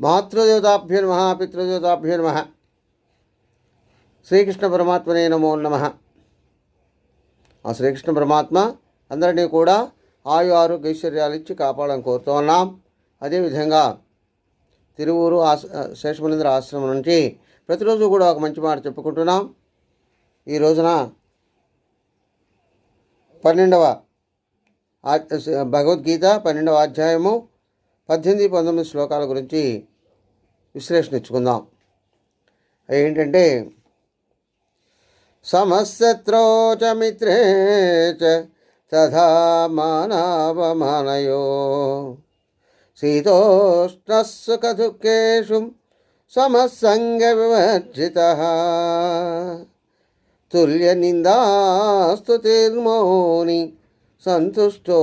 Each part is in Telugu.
మాతృదేవతాభ్యో నమ పితృదేవతాభ్యో నమ. శ్రీకృష్ణ పరమాత్మనే నమో నమ. ఆ శ్రీకృష్ణ పరమాత్మ అందరినీ కూడా ఆయు ఆరోగ్య ఐశ్వర్యాలు ఇచ్చి కాపాడని కోరుతూ ఉన్నాం. అదేవిధంగా తిరువూరు ఆశ శేషమనేంద్ర ఆశ్రమం నుంచి ప్రతిరోజు కూడా ఒక మంచి మాట చెప్పుకుంటున్నాం. ఈ రోజున పన్నెండవ భగవద్గీత పన్నెండవ అధ్యాయము పద్దెనిమిది పంతొమ్మిది శ్లోకాల గురించి విశ్లేషణ ఇచ్చుకుందాం. ఏంటంటే సమశత్రో మిత్రే చ తథా మానవమానయో. దుఃఖేషు సమసంగ వివర్జిత. తుల్యనిందాస్తుతిర్మౌని సంతుష్టో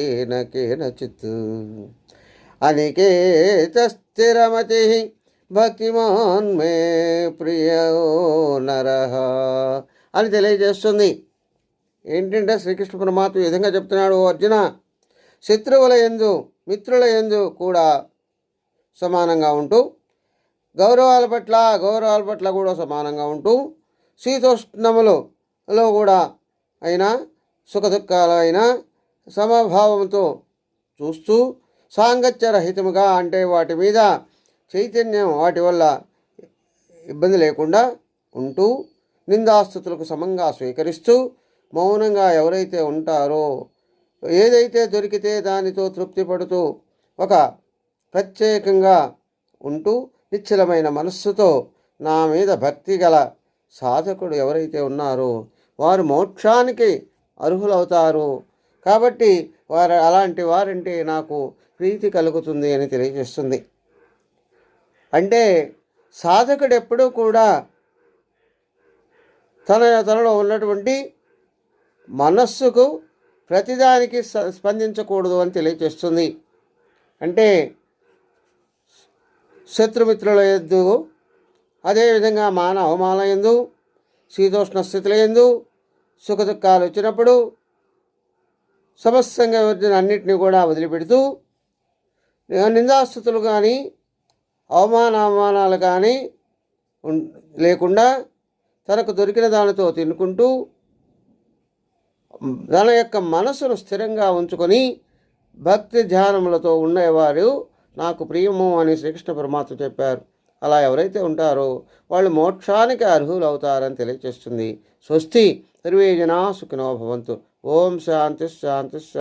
ఏనకేనచిత్ అనికేత స్థిరమతి భక్తిమాన్ మే ప్రియో నర అని తెలియజేస్తుంది. ఏంటంటే శ్రీకృష్ణ పరమాత్మ ఈ విధంగా చెప్తున్నాడు అర్జున శత్రువుల ఎందు మిత్రుల ఎందు కూడా సమానంగా ఉంటూ గౌరవాల పట్ల గౌరవాల పట్ల కూడా సమానంగా ఉంటూ శీతోష్ణములలో కూడా అయినా సుఖదుఖాలు సమభావంతో చూస్తూ సాంగత్యరహితముగా అంటే వాటి మీద చైతన్యం వాటి వల్ల ఇబ్బంది లేకుండా ఉంటూ నిందాస్థుతులకు సమంగా స్వీకరిస్తూ మౌనంగా ఎవరైతే ఉంటారో ఏదైతే దొరికితే దానితో తృప్తి పడుతూ ఒక ప్రత్యేకంగా ఉంటూ నిశ్చలమైన మనస్సుతో నా మీద భక్తి గల సాధకుడు ఎవరైతే ఉన్నారో వారు మోక్షానికి అర్హులవుతారు. కాబట్టి వారు అలాంటి వారంటే నాకు ప్రీతి కలుగుతుంది అని తెలియజేస్తుంది. అంటే సాధకుడు ఎప్పుడూ కూడా తన తనలో ఉన్నటువంటి మనస్సుకు ప్రతిదానికి స్పందించకూడదు అని తెలియజేస్తుంది. అంటే శత్రుమిత్రుల ఎందు అదేవిధంగా మాన అవమానం ఎందు శీతోష్ణ స్థితుల ఎందు సుఖ దుఃఖాలు వచ్చినప్పుడు సమస్యంగా వచ్చిన అన్నిటినీ కూడా వదిలిపెడుతూ నిందాస్థుతులు కానీ అవమాన అవమానాలు కానీ లేకుండా తనకు దొరికిన దానితో తినుకుంటూ తన యొక్క మనసును స్థిరంగా ఉంచుకొని భక్తి ధ్యానములతో ఉండేవారు. నాకు ప్రియము అని శ్రీకృష్ణ పరమాత్మ చెప్పారు. అలా ఎవరైతే ఉంటారో వాళ్ళు మోక్షానికి అర్హులు అవుతారని తెలియజేస్తుంది స్వస్తి సర్వే జనా సుఖినో భవంతు. ఓం శాంతి శాంతి